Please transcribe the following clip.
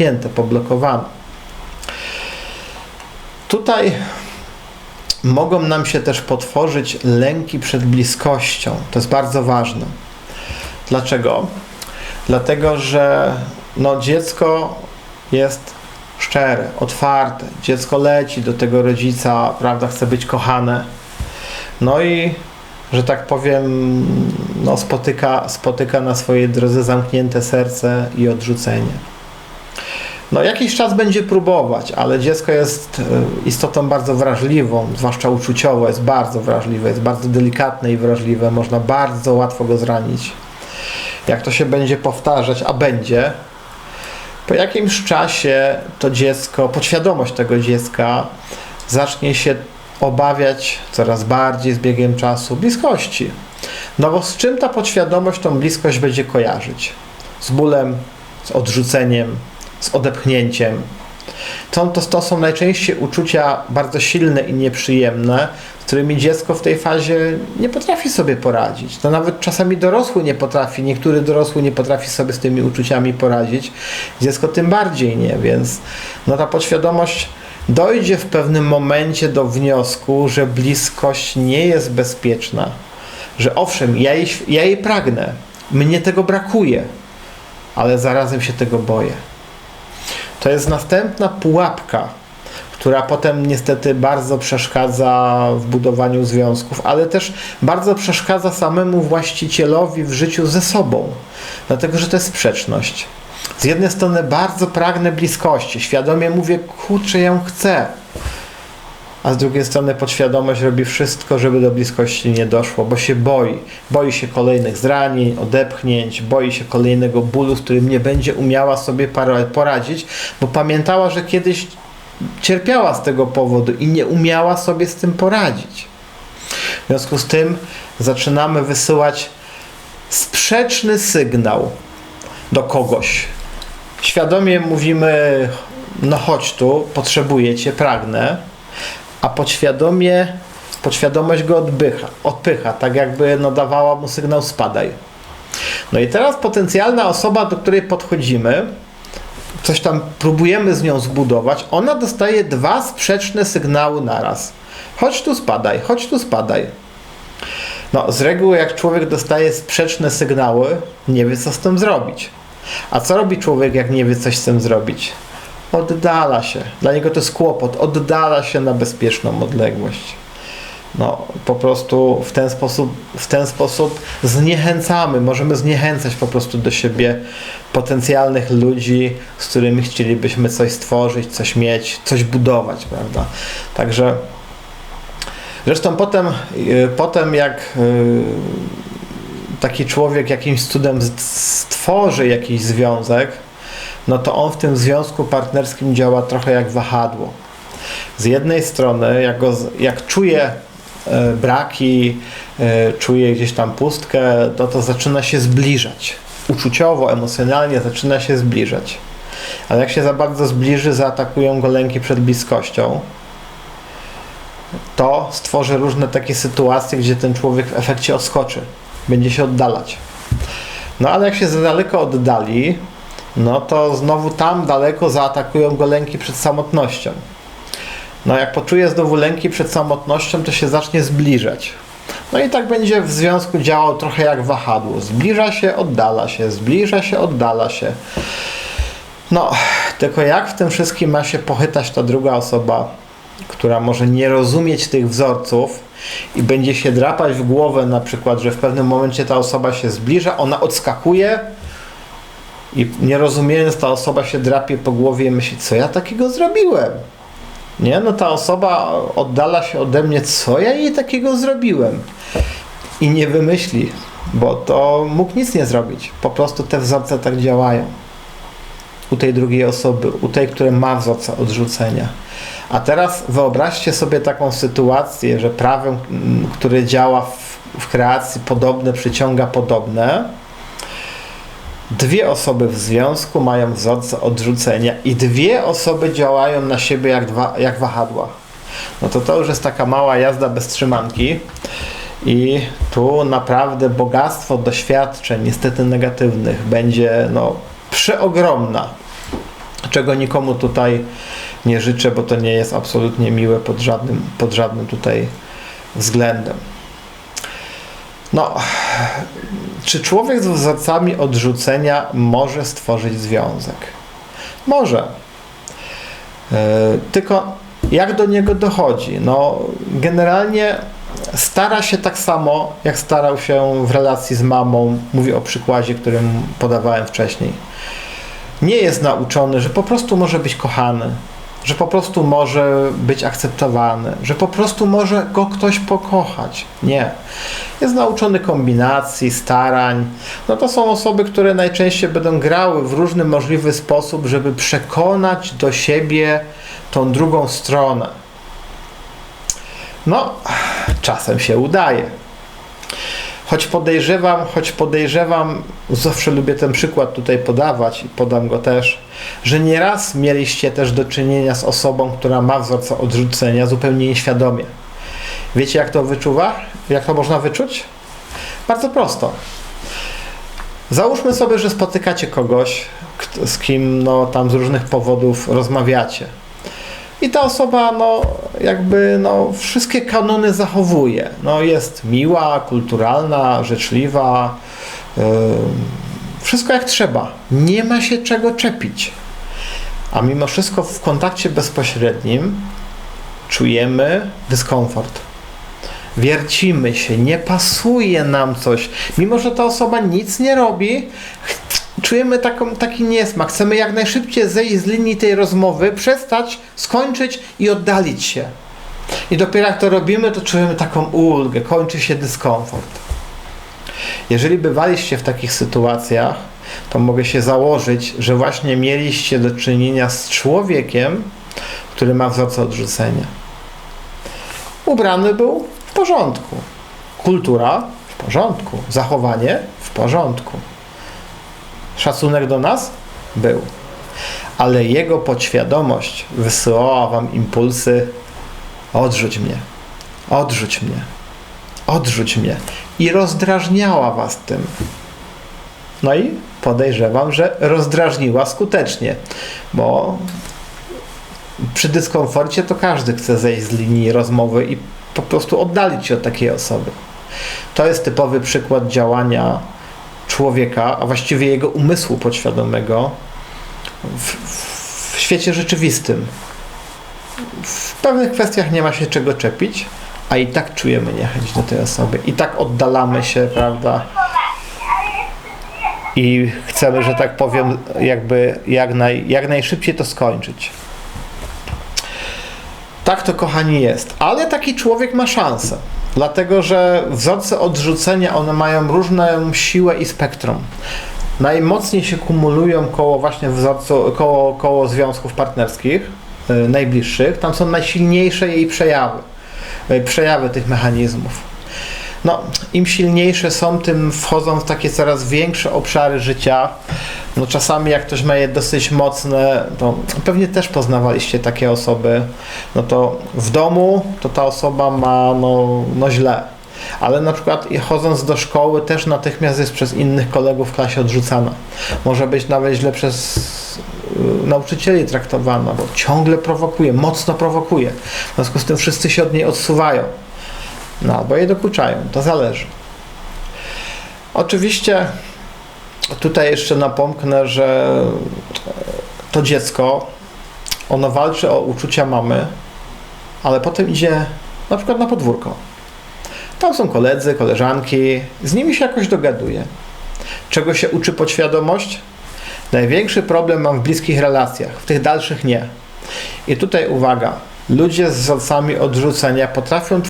zamknięte, poblokowane. Tutaj mogą nam się też potworzyć lęki przed bliskością. To jest bardzo ważne. Dlaczego? Dlatego, że no, dziecko jest szczere, otwarte. Dziecko leci do tego rodzica, prawda, chce być kochane. No i, że tak powiem, no, spotyka, spotyka na swojej drodze zamknięte serce i odrzucenie. No, jakiś czas będzie próbować, ale dziecko jest e, istotą bardzo wrażliwą, zwłaszcza uczuciowo, jest bardzo wrażliwe, jest bardzo delikatne i wrażliwe, można bardzo łatwo go zranić. Jak to się będzie powtarzać, a będzie, po jakimś czasie to dziecko, podświadomość tego dziecka zacznie się obawiać coraz bardziej z biegiem czasu bliskości. No bo z czym ta podświadomość tą bliskość będzie kojarzyć? Z bólem, z odrzuceniem, z odepchnięciem. To, to, to są najczęściej uczucia bardzo silne i nieprzyjemne, z którymi dziecko w tej fazie nie potrafi sobie poradzić. To nawet czasami dorosły nie potrafi, niektóry dorosły nie potrafi sobie z tymi uczuciami poradzić, dziecko tym bardziej nie, więc no ta podświadomość dojdzie w pewnym momencie do wniosku, że bliskość nie jest bezpieczna, że owszem, ja jej, ja jej pragnę, mnie tego brakuje, ale zarazem się tego boję. To jest następna pułapka, która potem niestety bardzo przeszkadza w budowaniu związków, ale też bardzo przeszkadza samemu właścicielowi w życiu ze sobą, dlatego że to jest sprzeczność. Z jednej strony bardzo pragnę bliskości, świadomie mówię, kurczę, ją chcę, a z drugiej strony podświadomość robi wszystko, żeby do bliskości nie doszło, bo się boi. Boi się kolejnych zranień, odepchnięć, boi się kolejnego bólu, z którym nie będzie umiała sobie poradzić, bo pamiętała, że kiedyś cierpiała z tego powodu i nie umiała sobie z tym poradzić. W związku z tym zaczynamy wysyłać sprzeczny sygnał do kogoś. Świadomie mówimy, no chodź tu, potrzebuję cię, pragnę, a podświadomie, podświadomość go odpycha, odpycha, tak jakby nadawała mu sygnał spadaj. No i teraz potencjalna osoba, do której podchodzimy, coś tam próbujemy z nią zbudować, ona dostaje dwa sprzeczne sygnały naraz. Chodź tu spadaj, chodź tu spadaj. No, z reguły jak człowiek dostaje sprzeczne sygnały, nie wie co z tym zrobić. A co robi człowiek, jak nie wie coś z tym zrobić? Oddala się. Dla niego to jest kłopot. Oddala się na bezpieczną odległość. No, po prostu w ten sposób, w ten sposób zniechęcamy, możemy zniechęcać po prostu do siebie potencjalnych ludzi, z którymi chcielibyśmy coś stworzyć, coś mieć, coś budować, prawda? Także zresztą potem, y, potem jak y, taki człowiek jakimś cudem stworzy jakiś związek, no to on w tym związku partnerskim działa trochę jak wahadło. Z jednej strony, jak, go, jak czuje e, braki, e, czuje gdzieś tam pustkę, no to zaczyna się zbliżać. Uczuciowo, emocjonalnie zaczyna się zbliżać. Ale jak się za bardzo zbliży, zaatakują go lęki przed bliskością, to stworzy różne takie sytuacje, gdzie ten człowiek w efekcie odskoczy, będzie się oddalać. No ale jak się za daleko oddali, no to znowu tam daleko zaatakują go lęki przed samotnością. No jak poczuje znowu lęki przed samotnością, to się zacznie zbliżać. No i tak będzie w związku działał trochę jak wahadło. Zbliża się, oddala się, zbliża się, oddala się. No, tylko jak w tym wszystkim ma się pochytać ta druga osoba, która może nie rozumieć tych wzorców i będzie się drapać w głowę na przykład, że w pewnym momencie ta osoba się zbliża, ona odskakuje, i nie rozumiejąc, ta osoba się drapie po głowie i myśli, co ja takiego zrobiłem? Nie, no ta osoba oddala się ode mnie, co ja jej takiego zrobiłem? I nie wymyśli, bo to mógł nic nie zrobić. Po prostu te wzorce tak działają. U tej drugiej osoby, u tej, która ma wzorce odrzucenia. A teraz wyobraźcie sobie taką sytuację, że prawem, które działa w, w kreacji podobne, przyciąga podobne, dwie osoby w związku mają wzorce odrzucenia i dwie osoby działają na siebie jak, dwa, jak wahadła. No to to już jest taka mała jazda bez trzymanki i tu naprawdę bogactwo doświadczeń, niestety negatywnych, będzie no, przeogromna. czego nikomu tutaj nie życzę, bo to nie jest absolutnie miłe pod żadnym, pod żadnym tutaj względem. No, czy człowiek z wzorcami odrzucenia może stworzyć związek? Może. Yy, tylko jak do niego dochodzi? No, generalnie stara się tak samo, jak starał się w relacji z mamą. Mówię o przykładzie, którym podawałem wcześniej. Nie jest nauczony, że po prostu może być kochany, że po prostu może być akceptowany, że po prostu może go ktoś pokochać. Nie. Jest nauczony kombinacji, starań. No to są osoby, które najczęściej będą grały w różny możliwy sposób, żeby przekonać do siebie tą drugą stronę. No, czasem się udaje. Choć podejrzewam, choć podejrzewam, zawsze lubię ten przykład tutaj podawać i podam go też, że nieraz mieliście też do czynienia z osobą, która ma wzorce odrzucenia zupełnie nieświadomie. Wiecie jak to wyczuwa? Jak to można wyczuć? Bardzo prosto. Załóżmy sobie, że spotykacie kogoś, z kim no, tam z różnych powodów rozmawiacie. I ta osoba, no, jakby, no, wszystkie kanony zachowuje. No, jest miła, kulturalna, życzliwa, yy, wszystko jak trzeba. Nie ma się czego czepić. A mimo wszystko w kontakcie bezpośrednim czujemy dyskomfort. Wiercimy się, nie pasuje nam coś. Mimo, że ta osoba nic nie robi, czujemy taką, taki niesmak. Chcemy jak najszybciej zejść z linii tej rozmowy, przestać, skończyć i oddalić się. I dopiero jak to robimy, to czujemy taką ulgę, kończy się dyskomfort. Jeżeli bywaliście w takich sytuacjach, to mogę się założyć, że właśnie mieliście do czynienia z człowiekiem, który ma wzorce odrzucenia. Ubrany był w porządku. Kultura w porządku. Zachowanie w porządku. Szacunek do nas był. Ale jego podświadomość wysyłała wam impulsy odrzuć mnie, odrzuć mnie, odrzuć mnie i rozdrażniała was tym. No i podejrzewam, że rozdrażniła skutecznie, bo przy dyskomforcie to każdy chce zejść z linii rozmowy i po prostu oddalić się od takiej osoby. To jest typowy przykład działania człowieka, a właściwie jego umysłu podświadomego w, w świecie rzeczywistym. W pewnych kwestiach nie ma się czego czepić, a i tak czujemy niechęć do tej osoby. I tak oddalamy się, prawda? I chcemy, że tak powiem, jakby jak, naj, jak najszybciej to skończyć. Tak to, kochani, jest. Ale taki człowiek ma szansę. Dlatego, że wzorce odrzucenia, one mają różną siłę i spektrum. Najmocniej się kumulują koło właśnie wzorcu, koło, koło związków partnerskich, yy, najbliższych. Tam są najsilniejsze jej przejawy, yy, przejawy tych mechanizmów. No, im silniejsze są, tym wchodzą w takie coraz większe obszary życia. No, czasami jak ktoś ma je dosyć mocne, to pewnie też poznawaliście takie osoby, no to w domu to ta osoba ma no, no źle. Ale na przykład chodząc do szkoły też natychmiast jest przez innych kolegów w klasie odrzucana. Może być nawet źle przez y, nauczycieli traktowana, bo ciągle prowokuje, mocno prowokuje. W związku z tym wszyscy się od niej odsuwają. No, albo jej dokuczają, to zależy. Oczywiście tutaj jeszcze napomknę, że to dziecko, ono walczy o uczucia mamy, ale potem idzie na przykład na podwórko. Tam są koledzy, koleżanki, z nimi się jakoś dogaduje. Czego się uczy podświadomość? Największy problem mam w bliskich relacjach, w tych dalszych nie. I tutaj uwaga, ludzie z wzorcami odrzucenia potrafią